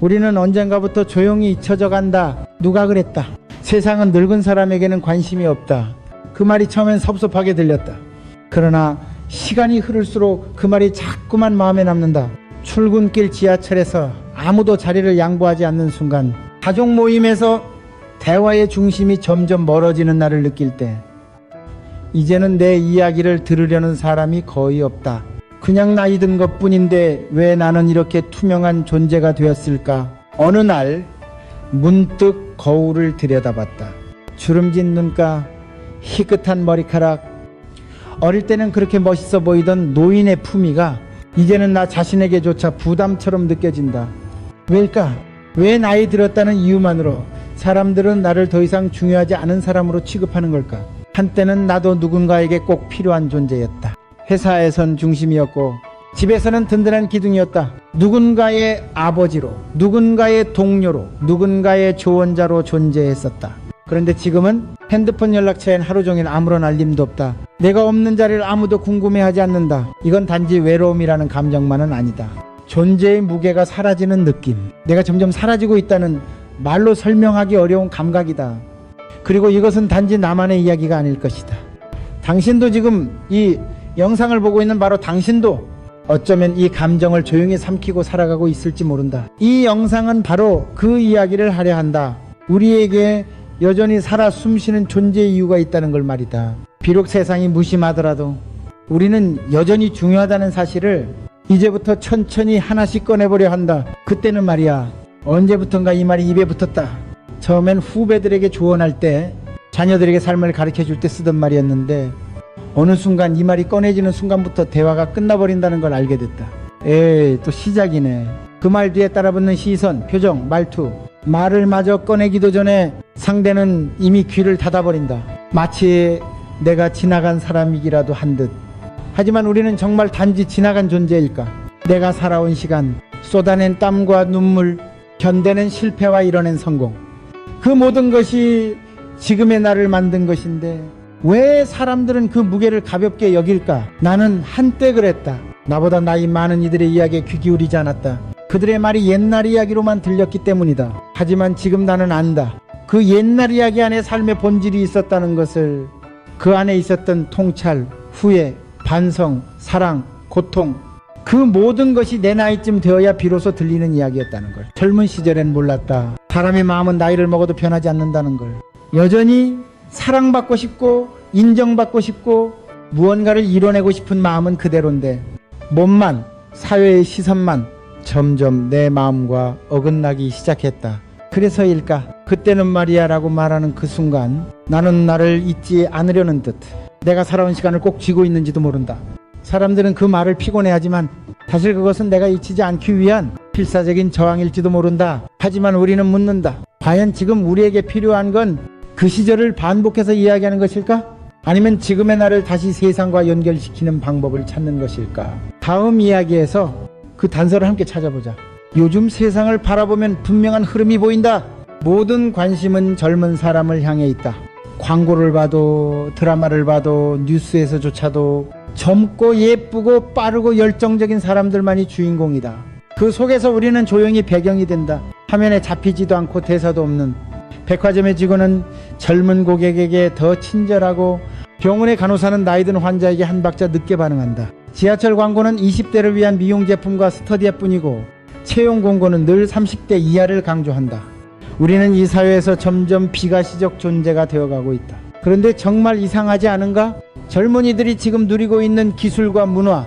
우리는 언젠가부터 조용히 잊혀져 간다. 누가 그랬다. 세상은 늙은 사람에게는 관심이 없다. 그 말이 처음엔 섭섭하게 들렸다. 그러나 시간이 흐를수록 그 말이 자꾸만 마음에 남는다. 출근길 지하철에서 아무도 자리를 양보하지 않는 순간 가족 모임에서 대화의 중심이 점점 멀어지는 날을 느낄 때 이제는 내 이야기를 들으려는 사람이 거의 없다. 그냥 나이 든 것 뿐인데 왜 나는 이렇게 투명한 존재가 되었을까? 어느 날 문득 거울을 들여다봤다. 주름진 눈가, 희끗한 머리카락. 어릴 때는 그렇게 멋있어 보이던 노인의 품위가 이제는 나 자신에게조차 부담처럼 느껴진다. 왜일까? 왜 나이 들었다는 이유만으로 사람들은 나를 더 이상 중요하지 않은 사람으로 취급하는 걸까? 한때는 나도 누군가에게 꼭 필요한 존재였다. 회사에선 중심이었고 집에서는 든든한 기둥이었다. 누군가의 아버지로, 누군가의 동료로, 누군가의 조언자로 존재했었다. 그런데 지금은 핸드폰 연락처엔 하루 종일 아무런 알림도 없다. 내가 없는 자리를 아무도 궁금해하지 않는다. 이건 단지 외로움이라는 감정만은 아니다. 존재의 무게가 사라지는 느낌. 내가 점점 사라지고 있다는 말로 설명하기 어려운 감각이다. 그리고 이것은 단지 나만의 이야기가 아닐 것이다. 당신도 지금 이 영상을 보고 있는 바로 당신도 어쩌면 이 감정을 조용히 삼키고 살아가고 있을지 모른다. 이 영상은 바로 그 이야기를 하려 한다. 우리에게 여전히 살아 숨쉬는 존재의 이유가 있다는 걸 말이다. 비록 세상이 무심하더라도 우리는 여전히 중요하다는 사실을 이제부터 천천히 하나씩 꺼내보려 한다. 그때는 말이야. 언제부턴가 이 말이 입에 붙었다. 처음엔 후배들에게 조언할 때 자녀들에게 삶을 가르쳐 줄 때 쓰던 말이었는데 어느 순간 이 말이 꺼내지는 순간부터 대화가 끝나버린다는 걸 알게 됐다. 에이, 또 시작이네. 그 말 뒤에 따라붙는 시선, 표정, 말투. 말을 마저 꺼내기도 전에 상대는 이미 귀를 닫아버린다. 마치 내가 지나간 사람이기라도 한 듯. 하지만 우리는 정말 단지 지나간 존재일까? 내가 살아온 시간, 쏟아낸 땀과 눈물, 견뎌낸 실패와 이뤄낸 성공. 그 모든 것이 지금의 나를 만든 것인데 왜 사람들은 그 무게를 가볍게 여길까? 나는 한때 그랬다. 나보다 나이 많은 이들의 이야기에 귀 기울이지 않았다. 그들의 말이 옛날 이야기로만 들렸기 때문이다. 하지만 지금 나는 안다. 그 옛날 이야기 안에 삶의 본질이 있었다는 것을 그 안에 있었던 통찰, 후회, 반성, 사랑, 고통 그 모든 것이 내 나이쯤 되어야 비로소 들리는 이야기였다는 걸. 젊은 시절엔 몰랐다. 사람의 마음은 나이를 먹어도 변하지 않는다는 걸. 여전히 사랑받고 싶고 인정받고 싶고 무언가를 이뤄내고 싶은 마음은 그대로인데 몸만 사회의 시선만 점점 내 마음과 어긋나기 시작했다. 그래서일까? 그때는 말이야 라고 말하는 그 순간 나는 나를 잊지 않으려는 듯 내가 살아온 시간을 꼭 쥐고 있는지도 모른다. 사람들은 그 말을 피곤해하지만 사실 그것은 내가 잊히지 않기 위한 필사적인 저항일지도 모른다. 하지만 우리는 묻는다. 과연 지금 우리에게 필요한 건 그 시절을 반복해서 이야기하는 것일까? 아니면 지금의 나를 다시 세상과 연결시키는 방법을 찾는 것일까? 다음 이야기에서 그 단서를 함께 찾아보자. 요즘 세상을 바라보면 분명한 흐름이 보인다. 모든 관심은 젊은 사람을 향해 있다. 광고를 봐도 드라마를 봐도 뉴스에서조차도 젊고 예쁘고 빠르고 열정적인 사람들만이 주인공이다. 그 속에서 우리는 조용히 배경이 된다. 화면에 잡히지도 않고 대사도 없는 백화점의 직원은 젊은 고객에게 더 친절하고 병원의 간호사는 나이든 환자에게 한 박자 늦게 반응한다. 지하철 광고는 20대를 위한 미용 제품과 스터디뿐이고 채용 공고는 늘 30대 이하를 강조한다. 우리는 이 사회에서 점점 비가시적 존재가 되어가고 있다. 그런데 정말 이상하지 않은가? 젊은이들이 지금 누리고 있는 기술과 문화,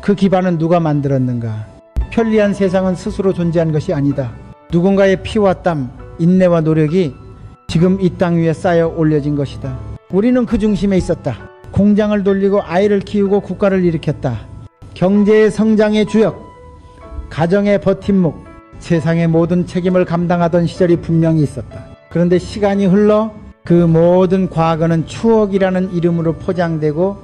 그 기반은 누가 만들었는가? 편리한 세상은 스스로 존재한 것이 아니다. 누군가의 피와 땀, 인내와 노력이 지금 이 땅 위에 쌓여 올려진 것이다. 우리는 그 중심에 있었다. 공장을 돌리고 아이를 키우고 국가를 일으켰다. 경제의 성장의 주역, 가정의 버팀목, 세상의 모든 책임을 감당하던 시절이 분명히 있었다. 그런데 시간이 흘러 그 모든 과거는 추억이라는 이름으로 포장되고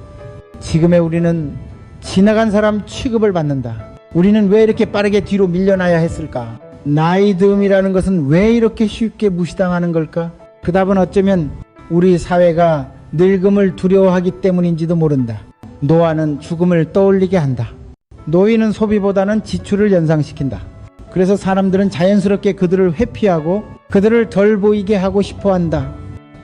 지금의 우리는 지나간 사람 취급을 받는다. 우리는 왜 이렇게 빠르게 뒤로 밀려나야 했을까? 나이 듦이라는 것은 왜 이렇게 쉽게 무시당하는 걸까? 그 답은 어쩌면 우리 사회가 늙음을 두려워하기 때문인지도 모른다. 노화는 죽음을 떠올리게 한다. 노인은 소비보다는 지출을 연상시킨다. 그래서 사람들은 자연스럽게 그들을 회피하고 그들을 덜 보이게 하고 싶어 한다.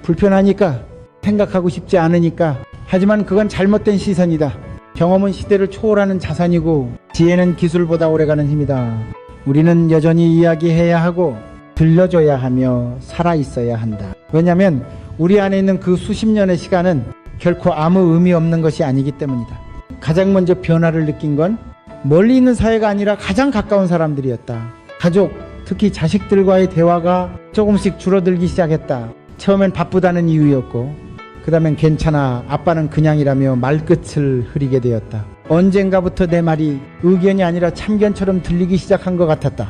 불편하니까 생각하고 싶지 않으니까 하지만 그건 잘못된 시선이다. 경험은 시대를 초월하는 자산이고 지혜는 기술보다 오래가는 힘이다. 우리는 여전히 이야기해야 하고 들려줘야 하며 살아 있어야 한다. 왜냐하면 우리 안에 있는 그 수십 년의 시간은 결코 아무 의미 없는 것이 아니기 때문이다. 가장 먼저 변화를 느낀 건 멀리 있는 사회가 아니라 가장 가까운 사람들이었다. 가족, 특히 자식들과의 대화가 조금씩 줄어들기 시작했다. 처음엔 바쁘다는 이유였고, 그 다음엔 괜찮아, 아빠는 그냥이라며 말끝을 흐리게 되었다. 언젠가부터 내 말이 의견이 아니라 참견처럼 들리기 시작한 것 같았다.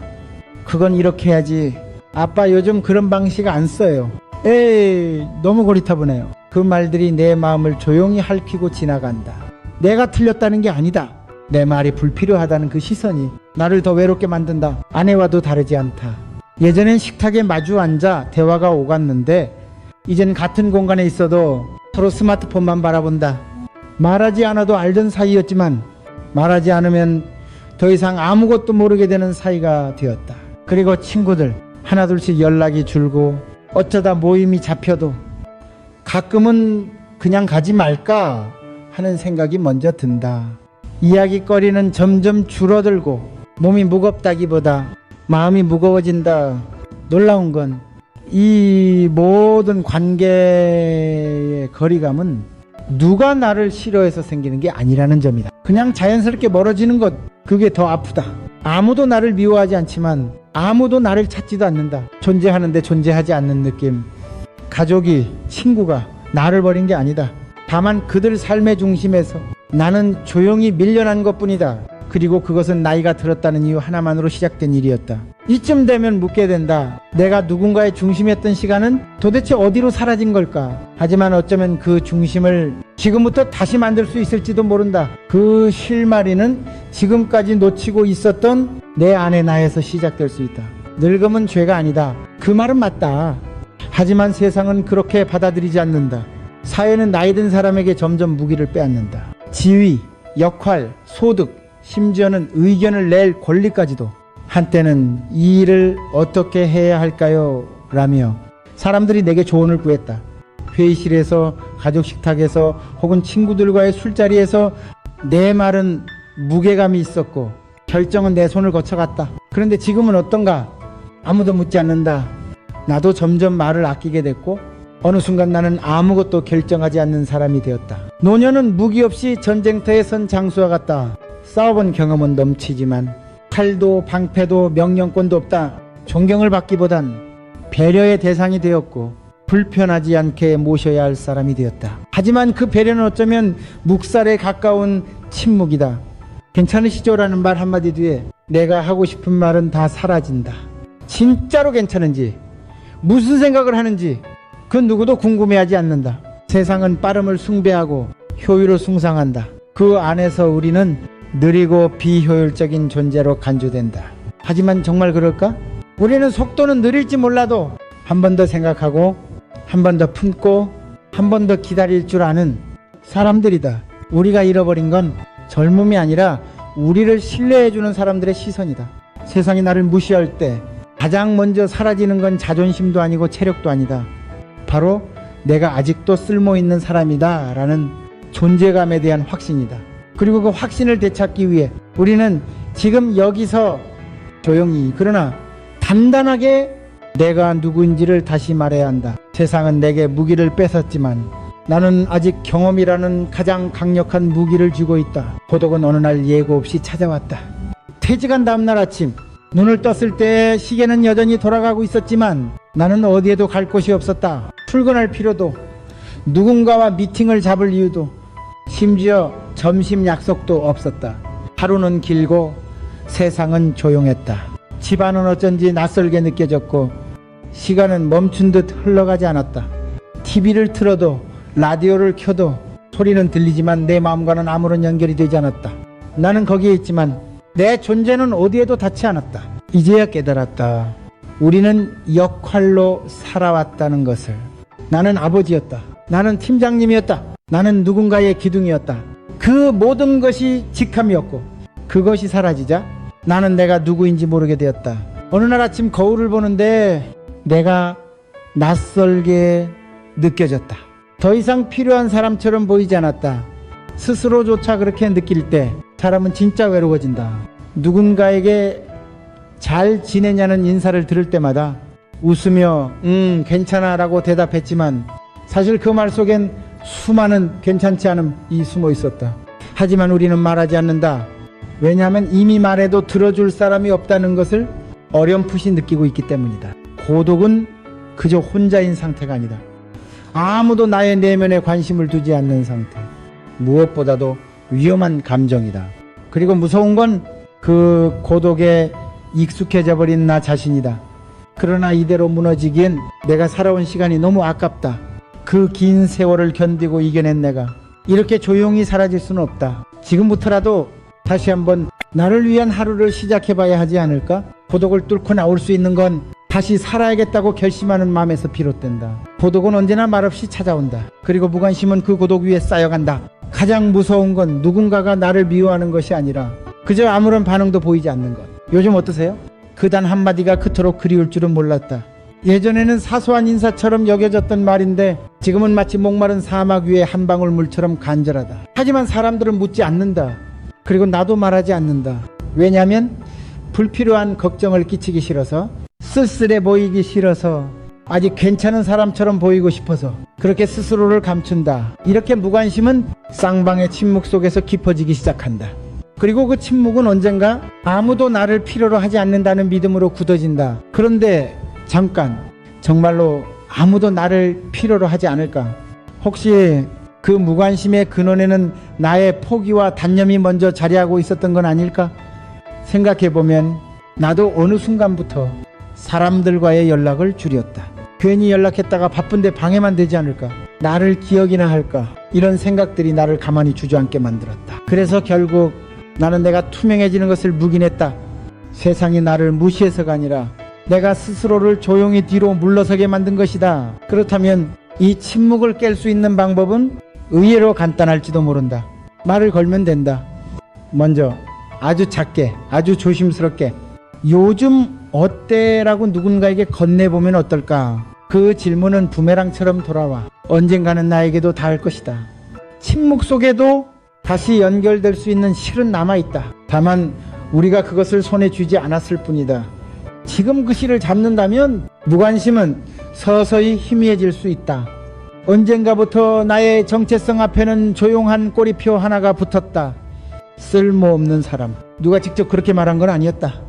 그건 이렇게 해야지. 아빠 요즘 그런 방식 안 써요. 에이, 너무 고리타분해요. 그 말들이 내 마음을 조용히 핥히고 지나간다. 내가 틀렸다는 게 아니다. 내 말이 불필요하다는 그 시선이 나를 더 외롭게 만든다. 아내와도 다르지 않다. 예전엔 식탁에 마주 앉아 대화가 오갔는데 이젠 같은 공간에 있어도 서로 스마트폰만 바라본다. 말하지 않아도 알던 사이였지만 말하지 않으면 더 이상 아무것도 모르게 되는 사이가 되었다. 그리고 친구들 하나둘씩 연락이 줄고 어쩌다 모임이 잡혀도 가끔은 그냥 가지 말까 하는 생각이 먼저 든다. 이야기거리는 점점 줄어들고 몸이 무겁다기보다 마음이 무거워진다. 놀라운 건 이 모든 관계의 거리감은 누가 나를 싫어해서 생기는 게 아니라는 점이다. 그냥 자연스럽게 멀어지는 것, 그게 더 아프다. 아무도 나를 미워하지 않지만 아무도 나를 찾지도 않는다. 존재하는데 존재하지 않는 느낌. 가족이, 친구가 나를 버린 게 아니다. 다만 그들 삶의 중심에서 나는 조용히 밀려난 것 뿐이다. 그리고 그것은 나이가 들었다는 이유 하나만으로 시작된 일이었다. 이쯤 되면 묻게 된다. 내가 누군가의 중심이었던 시간은 도대체 어디로 사라진 걸까? 하지만 어쩌면 그 중심을 지금부터 다시 만들 수 있을지도 모른다. 그 실마리는 지금까지 놓치고 있었던 내 안의 나에서 시작될 수 있다. 늙음은 죄가 아니다. 그 말은 맞다. 하지만 세상은 그렇게 받아들이지 않는다. 사회는 나이 든 사람에게 점점 무기를 빼앗는다. 지위, 역할, 소득, 심지어는 의견을 낼 권리까지도 한때는 이 일을 어떻게 해야 할까요? 라며 사람들이 내게 조언을 구했다. 회의실에서 가족 식탁에서 혹은 친구들과의 술자리에서 내 말은 무게감이 있었고 결정은 내 손을 거쳐갔다. 그런데 지금은 어떤가? 아무도 묻지 않는다. 나도 점점 말을 아끼게 됐고 어느 순간 나는 아무것도 결정하지 않는 사람이 되었다. 노년은 무기 없이 전쟁터에 선 장수와 같다. 싸워본 경험은 넘치지만 칼도 방패도 명령권도 없다. 존경을 받기보단 배려의 대상이 되었고 불편하지 않게 모셔야 할 사람이 되었다. 하지만 그 배려는 어쩌면 묵살에 가까운 침묵이다. 괜찮으시죠 라는 말 한마디 뒤에 내가 하고 싶은 말은 다 사라진다. 진짜로 괜찮은지 무슨 생각을 하는지 그 누구도 궁금해하지 않는다. 세상은 빠름을 숭배하고 효율을 숭상한다. 그 안에서 우리는 느리고 비효율적인 존재로 간주된다. 하지만 정말 그럴까? 우리는 속도는 느릴지 몰라도 한 번 더 생각하고 한 번 더 품고 한 번 더 기다릴 줄 아는 사람들이다. 우리가 잃어버린 건 젊음이 아니라 우리를 신뢰해주는 사람들의 시선이다. 세상이 나를 무시할 때 가장 먼저 사라지는 건 자존심도 아니고 체력도 아니다. 바로 내가 아직도 쓸모 있는 사람이다. 라는 존재감에 대한 확신이다. 그리고 그 확신을 되찾기 위해 우리는 지금 여기서 조용히 그러나 단단하게 내가 누구인지를 다시 말해야 한다. 세상은 내게 무기를 뺏었지만 나는 아직 경험이라는 가장 강력한 무기를 쥐고 있다. 고독은 어느 날 예고 없이 찾아왔다. 퇴직한 다음날 아침 눈을 떴을 때 시계는 여전히 돌아가고 있었지만 나는 어디에도 갈 곳이 없었다. 출근할 필요도 누군가와 미팅을 잡을 이유도 심지어 점심 약속도 없었다. 하루는 길고 세상은 조용했다. 집안은 어쩐지 낯설게 느껴졌고 시간은 멈춘 듯 흘러가지 않았다. TV를 틀어도 라디오를 켜도 소리는 들리지만 내 마음과는 아무런 연결이 되지 않았다. 나는 거기에 있지만 내 존재는 어디에도 닿지 않았다. 이제야 깨달았다. 우리는 역할로 살아왔다는 것을. 나는 아버지였다. 나는 팀장님이었다. 나는 누군가의 기둥이었다. 그 모든 것이 직함이었고 그것이 사라지자 나는 내가 누구인지 모르게 되었다. 어느 날 아침 거울을 보는데 내가 낯설게 느껴졌다. 더 이상 필요한 사람처럼 보이지 않았다. 스스로조차 그렇게 느낄 때 사람은 진짜 외로워진다. 누군가에게 잘 지내냐는 인사를 들을 때마다 웃으며 음 괜찮아 라고 대답했지만 사실 그 말 속엔 수많은 괜찮지 않음이 숨어 있었다. 하지만 우리는 말하지 않는다. 왜냐하면 이미 말해도 들어줄 사람이 없다는 것을 어렴풋이 느끼고 있기 때문이다. 고독은 그저 혼자인 상태가 아니다. 아무도 나의 내면에 관심을 두지 않는 상태. 무엇보다도 위험한 감정이다. 그리고 무서운 건 그 고독에 익숙해져 버린 나 자신이다. 그러나 이대로 무너지기엔 내가 살아온 시간이 너무 아깝다. 그 긴 세월을 견디고 이겨낸 내가 이렇게 조용히 사라질 수는 없다. 지금부터라도 다시 한번 나를 위한 하루를 시작해 봐야 하지 않을까? 고독을 뚫고 나올 수 있는 건 다시 살아야겠다고 결심하는 마음에서 비롯된다. 고독은 언제나 말없이 찾아온다. 그리고 무관심은 그 고독 위에 쌓여간다. 가장 무서운 건 누군가가 나를 미워하는 것이 아니라 그저 아무런 반응도 보이지 않는 것. 요즘 어떠세요? 그 단 한마디가 그토록 그리울 줄은 몰랐다. 예전에는 사소한 인사처럼 여겨졌던 말인데 지금은 마치 목마른 사막 위에 한 방울 물처럼 간절하다. 하지만 사람들은 묻지 않는다. 그리고 나도 말하지 않는다. 왜냐하면 불필요한 걱정을 끼치기 싫어서 쓸쓸해 보이기 싫어서 아직 괜찮은 사람처럼 보이고 싶어서 그렇게 스스로를 감춘다. 이렇게 무관심은 쌍방의 침묵 속에서 깊어지기 시작한다. 그리고 그 침묵은 언젠가 아무도 나를 필요로 하지 않는다는 믿음으로 굳어진다. 그런데 잠깐 정말로 아무도 나를 필요로 하지 않을까? 혹시 그 무관심의 근원에는 나의 포기와 단념이 먼저 자리하고 있었던 건 아닐까? 생각해 보면 나도 어느 순간부터 사람들과의 연락을 줄였다. 괜히 연락했다가 바쁜데 방해만 되지 않을까? 나를 기억이나 할까? 이런 생각들이 나를 가만히 주저앉게 만들었다. 그래서 결국 나는 내가 투명해지는 것을 묵인했다. 세상이 나를 무시해서가 아니라 내가 스스로를 조용히 뒤로 물러서게 만든 것이다. 그렇다면 이 침묵을 깰 수 있는 방법은 의외로 간단할지도 모른다. 말을 걸면 된다. 먼저 아주 작게, 아주 조심스럽게 요즘 어때라고 누군가에게 건네보면 어떨까? 그 질문은 부메랑처럼 돌아와 언젠가는 나에게도 닿을 것이다. 침묵 속에도 다시 연결될 수 있는 실은 남아있다. 다만 우리가 그것을 손에 쥐지 않았을 뿐이다. 지금 그 실을 잡는다면 무관심은 서서히 희미해질 수 있다. 언젠가부터 나의 정체성 앞에는 조용한 꼬리표 하나가 붙었다. 쓸모없는 사람. 누가 직접 그렇게 말한 건 아니었다.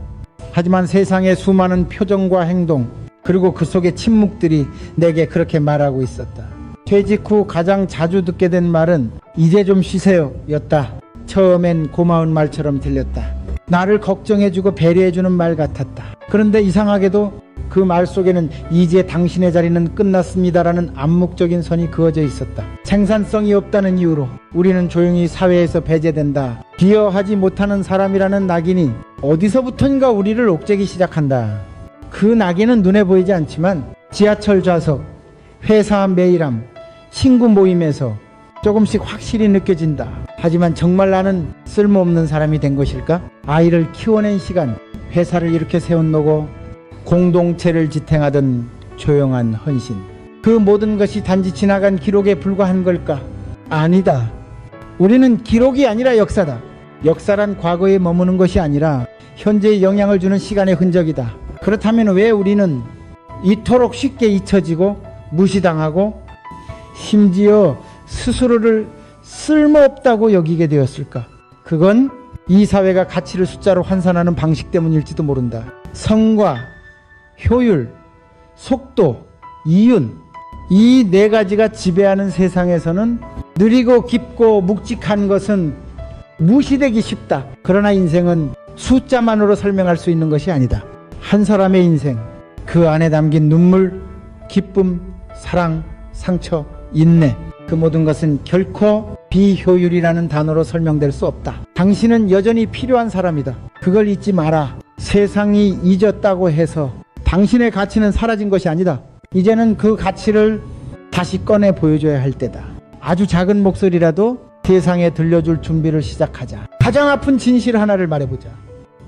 하지만 세상의 수많은 표정과 행동, 그리고 그 속의 침묵들이 내게 그렇게 말하고 있었다. 퇴직 후 가장 자주 듣게 된 말은 이제 좀 쉬세요 였다. 처음엔 고마운 말처럼 들렸다. 나를 걱정해주고 배려해주는 말 같았다. 그런데 이상하게도 그 말 속에는 이제 당신의 자리는 끝났습니다라는 암묵적인 선이 그어져 있었다. 생산성이 없다는 이유로 우리는 조용히 사회에서 배제된다. 기여하지 못하는 사람이라는 낙인이 어디서부턴가 우리를 옥죄기 시작한다. 그 낙인은 눈에 보이지 않지만 지하철 좌석, 회사 메일함, 친구 모임에서 조금씩 확실히 느껴진다. 하지만 정말 나는 쓸모없는 사람이 된 것일까? 아이를 키워낸 시간, 회사를 이렇게 세워놓고 공동체를 지탱하던 조용한 헌신. 그 모든 것이 단지 지나간 기록에 불과한 걸까? 아니다. 우리는 기록이 아니라 역사다. 역사란 과거에 머무는 것이 아니라 현재에 영향을 주는 시간의 흔적이다. 그렇다면 왜 우리는 이토록 쉽게 잊혀지고 무시당하고 심지어 스스로를 쓸모없다고 여기게 되었을까? 그건 이 사회가 가치를 숫자로 환산하는 방식 때문일지도 모른다. 성과, 효율, 속도, 이윤, 이 네 가지가 지배하는 세상에서는 느리고 깊고 묵직한 것은 무시되기 쉽다. 그러나 인생은 숫자만으로 설명할 수 있는 것이 아니다. 한 사람의 인생, 그 안에 담긴 눈물, 기쁨, 사랑, 상처, 인내, 그 모든 것은 결코 비효율이라는 단어로 설명될 수 없다. 당신은 여전히 필요한 사람이다. 그걸 잊지 마라. 세상이 잊었다고 해서 당신의 가치는 사라진 것이 아니다. 이제는 그 가치를 다시 꺼내 보여줘야 할 때다. 아주 작은 목소리라도 세상에 들려줄 준비를 시작하자. 가장 아픈 진실 하나를 말해보자.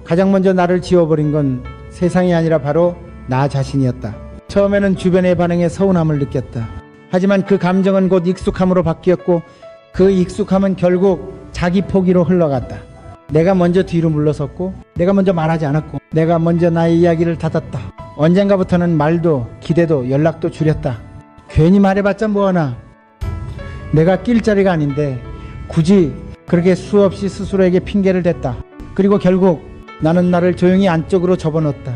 가장 먼저 나를 지워버린 건 세상이 아니라 바로 나 자신이었다. 처음에는 주변의 반응에 서운함을 느꼈다. 하지만 그 감정은 곧 익숙함으로 바뀌었고 그 익숙함은 결국 자기 포기로 흘러갔다. 내가 먼저 뒤로 물러섰고 내가 먼저 말하지 않았고 내가 먼저 나의 이야기를 닫았다. 언젠가부터는 말도 기대도 연락도 줄였다. 괜히 말해봤자 뭐하나. 내가 낄 자리가 아닌데 굳이 그렇게 수없이 스스로에게 핑계를 댔다. 그리고 결국 나는 나를 조용히 안쪽으로 접어넣었다.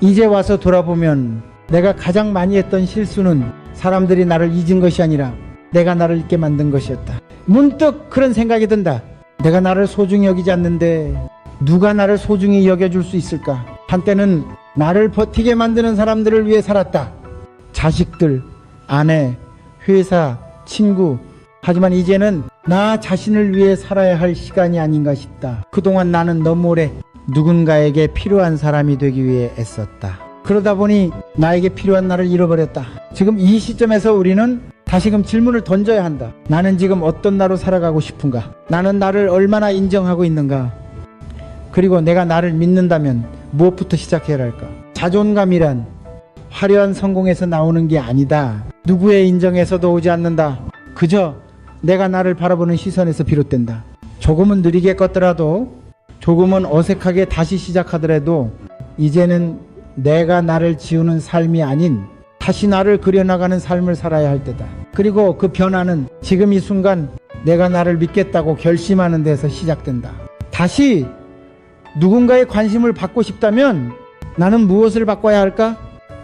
이제 와서 돌아보면 내가 가장 많이 했던 실수는 사람들이 나를 잊은 것이 아니라 내가 나를 잊게 만든 것이었다. 문득 그런 생각이 든다. 내가 나를 소중히 여기지 않는데 누가 나를 소중히 여겨줄 수 있을까? 한때는 나를 버티게 만드는 사람들을 위해 살았다. 자식들, 아내, 회사, 친구. 하지만 이제는 나 자신을 위해 살아야 할 시간이 아닌가 싶다. 그동안 나는 너무 오래 누군가에게 필요한 사람이 되기 위해 애썼다. 그러다 보니 나에게 필요한 나를 잃어버렸다. 지금 이 시점에서 우리는 다시금 질문을 던져야 한다. 나는 지금 어떤 나로 살아가고 싶은가? 나는 나를 얼마나 인정하고 있는가? 그리고 내가 나를 믿는다면 무엇부터 시작해야 할까? 자존감이란 화려한 성공에서 나오는 게 아니다. 누구의 인정에서도 오지 않는다. 그저 내가 나를 바라보는 시선에서 비롯된다. 조금은 느리게 껐더라도 조금은 어색하게 다시 시작하더라도 이제는 내가 나를 지우는 삶이 아닌 다시 나를 그려나가는 삶을 살아야 할 때다. 그리고 그 변화는 지금 이 순간 내가 나를 믿겠다고 결심하는 데서 시작된다. 다시 누군가의 관심을 받고 싶다면 나는 무엇을 바꿔야 할까?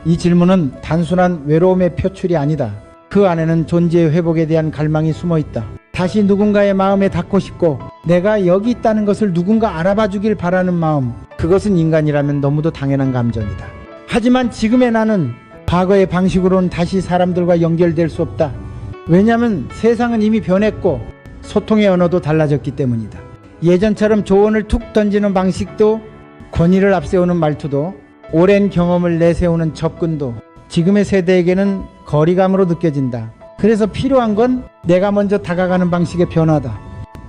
이 질문은 단순한 외로움의 표출이 아니다. 그 안에는 존재의 회복에 대한 갈망이 숨어 있다. 다시 누군가의 마음에 닿고 싶고 내가 여기 있다는 것을 누군가 알아봐 주길 바라는 마음. 그것은 인간이라면 너무도 당연한 감정이다. 하지만 지금의 나는 과거의 방식으로는 다시 사람들과 연결될 수 없다. 왜냐하면 세상은 이미 변했고 소통의 언어도 달라졌기 때문이다. 예전처럼 조언을 툭 던지는 방식도 권위를 앞세우는 말투도 오랜 경험을 내세우는 접근도 지금의 세대에게는 거리감으로 느껴진다. 그래서 필요한 건 내가 먼저 다가가는 방식의 변화다.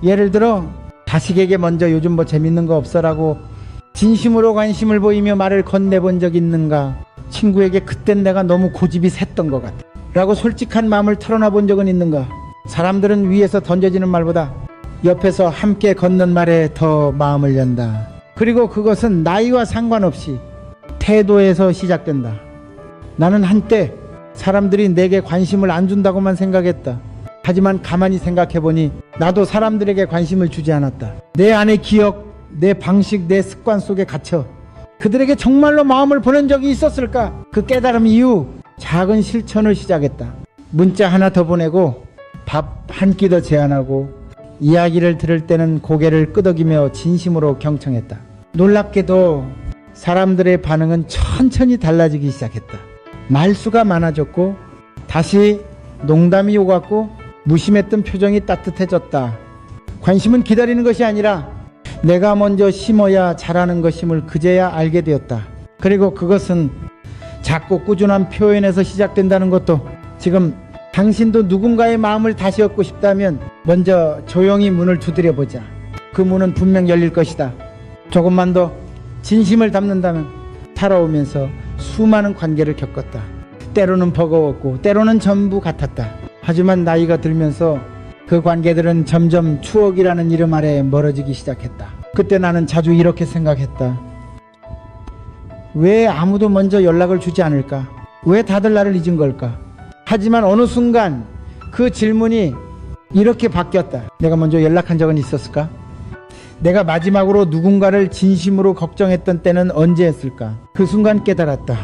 예를 들어 자식에게 먼저 요즘 뭐 재밌는 거 없어라고 진심으로 관심을 보이며 말을 건네본 적 있는가? 친구에게 그땐 내가 너무 고집이 셌던 것 같아. 라고 솔직한 마음을 털어놔 본 적은 있는가? 사람들은 위에서 던져지는 말보다 옆에서 함께 걷는 말에 더 마음을 연다. 그리고 그것은 나이와 상관없이 태도에서 시작된다. 나는 한때 사람들이 내게 관심을 안 준다고만 생각했다. 하지만 가만히 생각해보니 나도 사람들에게 관심을 주지 않았다. 내 안의 기억, 내 방식, 내 습관 속에 갇혀 그들에게 정말로 마음을 보낸 적이 있었을까? 그 깨달음 이후 작은 실천을 시작했다. 문자 하나 더 보내고 밥 한 끼 더 제안하고 이야기를 들을 때는 고개를 끄덕이며 진심으로 경청했다. 놀랍게도 사람들의 반응은 천천히 달라지기 시작했다. 말수가 많아졌고 다시 농담이 오갔고 무심했던 표정이 따뜻해졌다. 관심은 기다리는 것이 아니라 내가 먼저 심어야 자라는 것임을 그제야 알게 되었다. 그리고 그것은 작고 꾸준한 표현에서 시작된다는 것도 지금 당신도 누군가의 마음을 다시 얻고 싶다면 먼저 조용히 문을 두드려 보자. 그 문은 분명 열릴 것이다. 조금만 더 진심을 담는다면 살아오면서 수많은 관계를 겪었다. 때로는 버거웠고 때로는 전부 같았다. 하지만 나이가 들면서 그 관계들은 점점 추억이라는 이름 아래 멀어지기 시작했다. 그때 나는 자주 이렇게 생각했다. 왜 아무도 먼저 연락을 주지 않을까? 왜 다들 나를 잊은 걸까? 하지만 어느 순간 그 질문이 이렇게 바뀌었다. 내가 먼저 연락한 적은 있었을까? 내가 마지막으로 누군가를 진심으로 걱정했던 때는 언제였을까? 그 순간 깨달았다.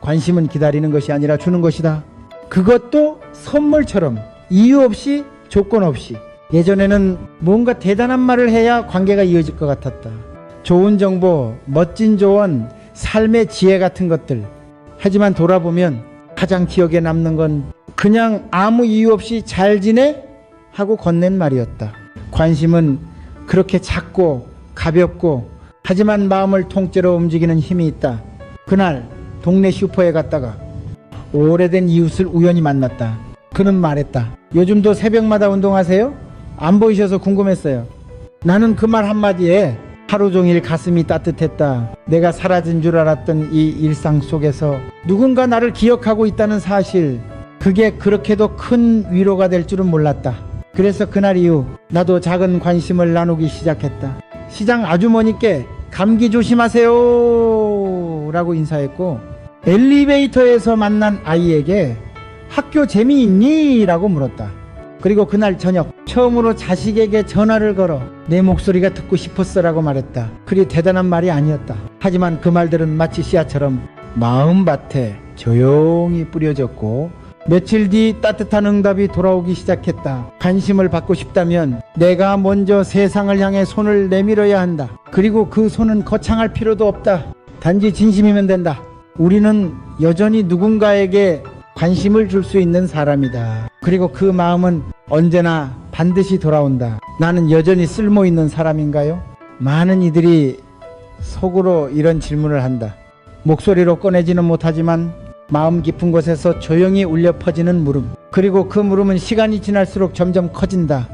관심은 기다리는 것이 아니라 주는 것이다. 그것도 선물처럼 이유 없이 조건 없이 예전에는 뭔가 대단한 말을 해야 관계가 이어질 것 같았다. 좋은 정보, 멋진 조언, 삶의 지혜 같은 것들. 하지만 돌아보면 가장 기억에 남는 건 그냥 아무 이유 없이 잘 지내? 하고 건넨 말이었다. 관심은 그렇게 작고 가볍고 하지만 마음을 통째로 움직이는 힘이 있다. 그날 동네 슈퍼에 갔다가 오래된 이웃을 우연히 만났다. 그는 말했다. 요즘도 새벽마다 운동하세요? 안 보이셔서 궁금했어요. 나는 그 말 한마디에 하루 종일 가슴이 따뜻했다. 내가 사라진 줄 알았던 이 일상 속에서 누군가 나를 기억하고 있다는 사실, 그게 그렇게도 큰 위로가 될 줄은 몰랐다. 그래서 그날 이후 나도 작은 관심을 나누기 시작했다. 시장 아주머니께 감기 조심하세요 라고 인사했고 엘리베이터에서 만난 아이에게 학교 재미있니? 라고 물었다. 그리고 그날 저녁 처음으로 자식에게 전화를 걸어 내 목소리가 듣고 싶었어 라고 말했다. 그리 대단한 말이 아니었다. 하지만 그 말들은 마치 씨앗처럼 마음밭에 조용히 뿌려졌고 며칠 뒤 따뜻한 응답이 돌아오기 시작했다. 관심을 받고 싶다면 내가 먼저 세상을 향해 손을 내밀어야 한다. 그리고 그 손은 거창할 필요도 없다. 단지 진심이면 된다. 우리는 여전히 누군가에게 관심을 줄 수 있는 사람이다. 그리고 그 마음은 언제나 반드시 돌아온다. 나는 여전히 쓸모 있는 사람인가요? 많은 이들이 속으로 이런 질문을 한다. 목소리로 꺼내지는 못하지만 마음 깊은 곳에서 조용히 울려 퍼지는 물음. 그리고 그 물음은 시간이 지날수록 점점 커진다.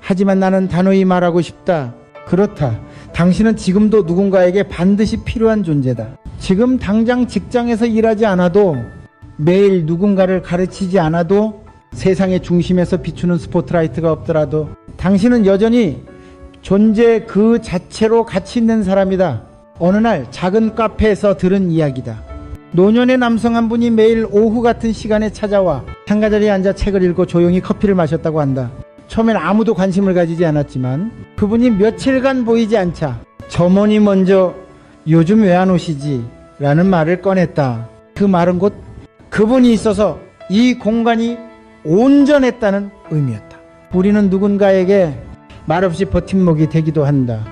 하지만 나는 단호히 말하고 싶다. 그렇다. 당신은 지금도 누군가에게 반드시 필요한 존재다. 지금 당장 직장에서 일하지 않아도 매일 누군가를 가르치지 않아도 세상의 중심에서 비추는 스포트라이트가 없더라도 당신은 여전히 존재 그 자체로 가치 있는 사람이다. 어느 날 작은 카페에서 들은 이야기다. 노년의 남성 한 분이 매일 오후 같은 시간에 찾아와 상가 자리에 앉아 책을 읽고 조용히 커피를 마셨다고 한다. 처음엔 아무도 관심을 가지지 않았지만 그분이 며칠간 보이지 않자 점원이 먼저 요즘 왜 안 오시지? 라는 말을 꺼냈다. 그 말은 곧 그분이 있어서 이 공간이 온전했다는 의미였다. 우리는 누군가에게 말없이 버팀목이 되기도 한다.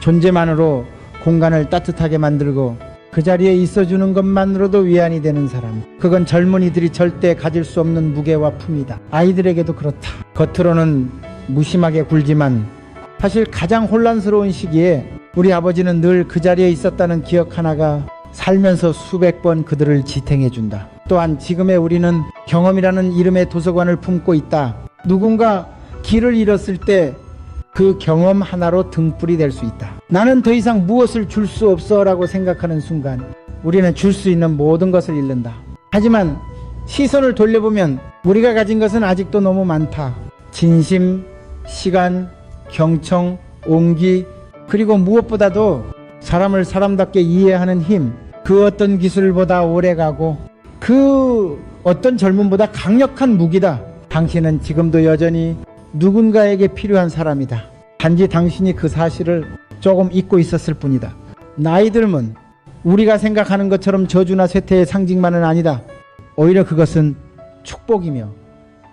존재만으로 공간을 따뜻하게 만들고 그 자리에 있어주는 것만으로도 위안이 되는 사람. 그건 젊은이들이 절대 가질 수 없는 무게와 품이다. 아이들에게도 그렇다. 겉으로는 무심하게 굴지만 사실 가장 혼란스러운 시기에 우리 아버지는 늘 그 자리에 있었다는 기억 하나가 살면서 수백 번 그들을 지탱해 준다. 또한 지금의 우리는 경험이라는 이름의 도서관을 품고 있다. 누군가 길을 잃었을 때 그 경험 하나로 등불이 될 수 있다. 나는 더 이상 무엇을 줄 수 없어 라고 생각하는 순간 우리는 줄 수 있는 모든 것을 잃는다. 하지만 시선을 돌려보면 우리가 가진 것은 아직도 너무 많다. 진심, 시간, 경청, 온기, 그리고 무엇보다도 사람을 사람답게 이해하는 힘, 그 어떤 기술보다 오래 가고 그 어떤 젊음보다 강력한 무기다. 당신은 지금도 여전히 누군가에게 필요한 사람이다. 단지 당신이 그 사실을 조금 잊고 있었을 뿐이다. 나이 들면 우리가 생각하는 것처럼 저주나 쇠퇴의 상징만은 아니다. 오히려 그것은 축복이며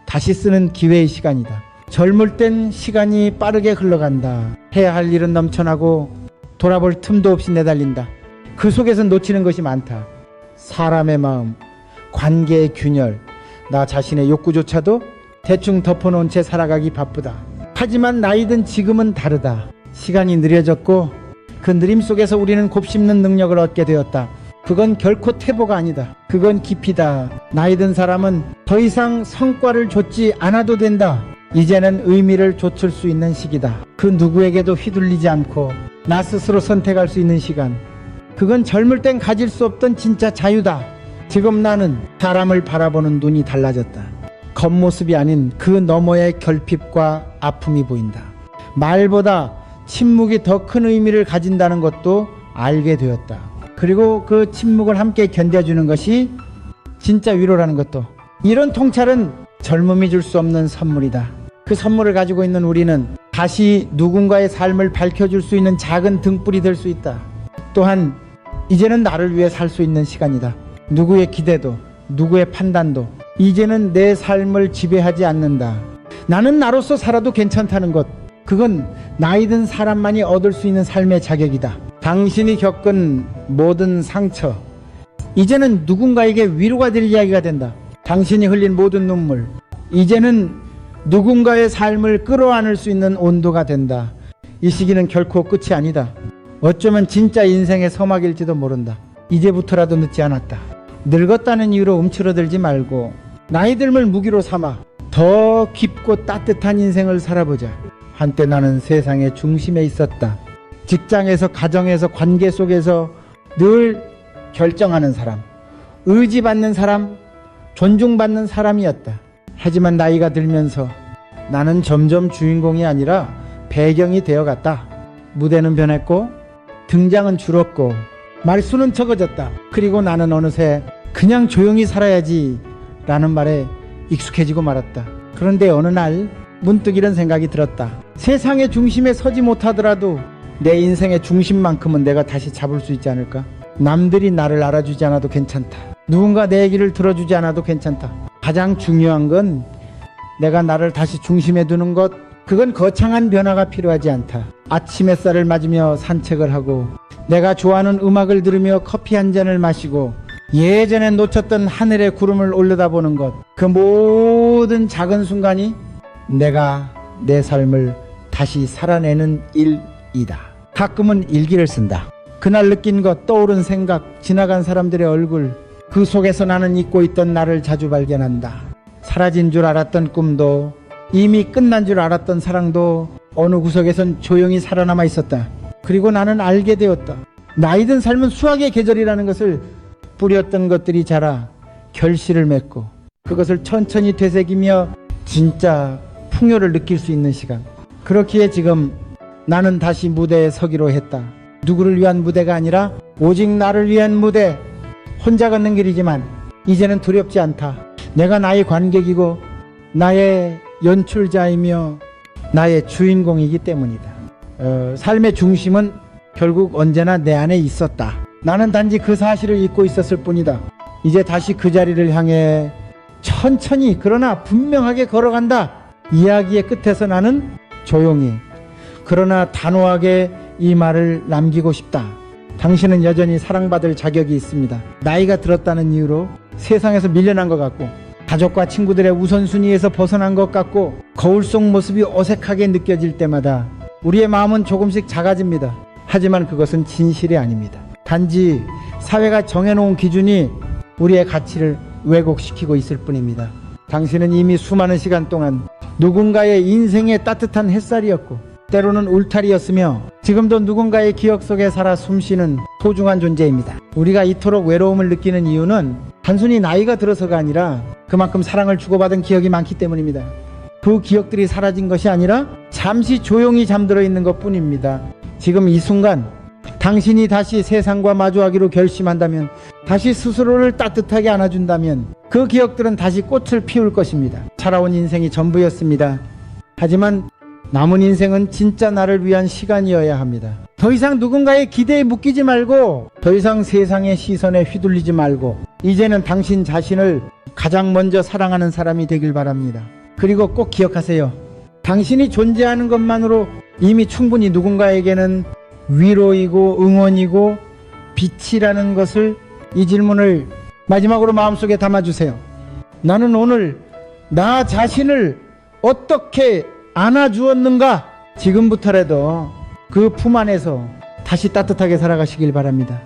다시 쓰는 기회의 시간이다. 젊을 땐 시간이 빠르게 흘러간다. 해야 할 일은 넘쳐나고 돌아볼 틈도 없이 내달린다. 그 속에서 놓치는 것이 많다. 사람의 마음, 관계의 균열, 나 자신의 욕구조차도 대충 덮어놓은 채 살아가기 바쁘다. 하지만 나이든 지금은 다르다. 시간이 느려졌고 그 느림 속에서 우리는 곱씹는 능력을 얻게 되었다. 그건 결코 태보가 아니다. 그건 깊이다. 나이든 사람은 더 이상 성과를 좇지 않아도 된다. 이제는 의미를 좇을 수 있는 시기다. 그 누구에게도 휘둘리지 않고 나 스스로 선택할 수 있는 시간. 그건 젊을 땐 가질 수 없던 진짜 자유다. 지금 나는 사람을 바라보는 눈이 달라졌다. 겉모습이 아닌 그 너머의 결핍과 아픔이 보인다. 말보다 침묵이 더 큰 의미를 가진다는 것도 알게 되었다. 그리고 그 침묵을 함께 견뎌주는 것이 진짜 위로라는 것도. 이런 통찰은 젊음이 줄 수 없는 선물이다. 그 선물을 가지고 있는 우리는 다시 누군가의 삶을 밝혀줄 수 있는 작은 등불이 될 수 있다. 또한 이제는 나를 위해 살 수 있는 시간이다. 누구의 기대도, 누구의 판단도 이제는 내 삶을 지배하지 않는다. 나는 나로서 살아도 괜찮다는 것. 그건 나이 든 사람만이 얻을 수 있는 삶의 자격이다. 당신이 겪은 모든 상처. 이제는 누군가에게 위로가 될 이야기가 된다. 당신이 흘린 모든 눈물. 이제는 누군가의 삶을 끌어안을 수 있는 온도가 된다. 이 시기는 결코 끝이 아니다. 어쩌면 진짜 인생의 서막일지도 모른다. 이제부터라도 늦지 않았다. 늙었다는 이유로 움츠러들지 말고 나이 듦을 무기로 삼아 더 깊고 따뜻한 인생을 살아보자. 한때 나는 세상의 중심에 있었다. 직장에서 가정에서 관계 속에서 늘 결정하는 사람, 의지받는 사람, 존중받는 사람이었다. 하지만 나이가 들면서 나는 점점 주인공이 아니라 배경이 되어갔다. 무대는 변했고 등장은 줄었고 말수는 적어졌다. 그리고 나는 어느새 그냥 조용히 살아야지 라는 말에 익숙해지고 말았다. 그런데 어느 날 문득 이런 생각이 들었다. 세상의 중심에 서지 못하더라도 내 인생의 중심만큼은 내가 다시 잡을 수 있지 않을까? 남들이 나를 알아주지 않아도 괜찮다. 누군가 내 얘기를 들어주지 않아도 괜찮다. 가장 중요한 건 내가 나를 다시 중심에 두는 것, 그건 거창한 변화가 필요하지 않다. 아침 햇살을 맞으며 산책을 하고, 내가 좋아하는 음악을 들으며 커피 한 잔을 마시고, 예전에 놓쳤던 하늘의 구름을 올려다보는 것, 그 모든 작은 순간이 내가 내 삶을 다시 살아내는 일이다. 가끔은 일기를 쓴다. 그날 느낀 것, 떠오른 생각, 지나간 사람들의 얼굴, 그 속에서 나는 잊고 있던 나를 자주 발견한다. 사라진 줄 알았던 꿈도 이미 끝난 줄 알았던 사랑도 어느 구석에선 조용히 살아남아 있었다. 그리고 나는 알게 되었다. 나이 든 삶은 수학의 계절이라는 것을 뿌렸던 것들이 자라 결실을 맺고 그것을 천천히 되새기며 진짜 풍요를 느낄 수 있는 시간. 그렇기에 지금 나는 다시 무대에 서기로 했다. 누구를 위한 무대가 아니라 오직 나를 위한 무대. 혼자 걷는 길이지만 이제는 두렵지 않다. 내가 나의 관객이고 나의 연출자이며 나의 주인공이기 때문이다. 어, 삶의 중심은 결국 언제나 내 안에 있었다. 나는 단지 그 사실을 잊고 있었을 뿐이다. 이제 다시 그 자리를 향해 천천히 그러나 분명하게 걸어간다. 이야기의 끝에서 나는 조용히 그러나 단호하게 이 말을 남기고 싶다. 당신은 여전히 사랑받을 자격이 있습니다. 나이가 들었다는 이유로 세상에서 밀려난 것 같고 가족과 친구들의 우선순위에서 벗어난 것 같고 거울 속 모습이 어색하게 느껴질 때마다 우리의 마음은 조금씩 작아집니다. 하지만 그것은 진실이 아닙니다. 단지 사회가 정해놓은 기준이 우리의 가치를 왜곡시키고 있을 뿐입니다. 당신은 이미 수많은 시간 동안 누군가의 인생의 따뜻한 햇살이었고 때로는 울타리였으며 지금도 누군가의 기억 속에 살아 숨쉬는 소중한 존재입니다. 우리가 이토록 외로움을 느끼는 이유는 단순히 나이가 들어서가 아니라 그만큼 사랑을 주고받은 기억이 많기 때문입니다. 그 기억들이 사라진 것이 아니라 잠시 조용히 잠들어 있는 것 뿐입니다. 지금 이 순간 당신이 다시 세상과 마주하기로 결심한다면 다시 스스로를 따뜻하게 안아준다면 그 기억들은 다시 꽃을 피울 것입니다. 살아온 인생이 전부였습니다. 하지만 남은 인생은 진짜 나를 위한 시간이어야 합니다. 더 이상 누군가의 기대에 묶이지 말고 더 이상 세상의 시선에 휘둘리지 말고 이제는 당신 자신을 가장 먼저 사랑하는 사람이 되길 바랍니다. 그리고 꼭 기억하세요. 당신이 존재하는 것만으로 이미 충분히 누군가에게는 위로이고 응원이고 빛이라는 것을 이 질문을 마지막으로 마음속에 담아주세요. 나는 오늘 나 자신을 어떻게 안아주었는가? 지금부터라도 그 품 안에서 다시 따뜻하게 살아가시길 바랍니다.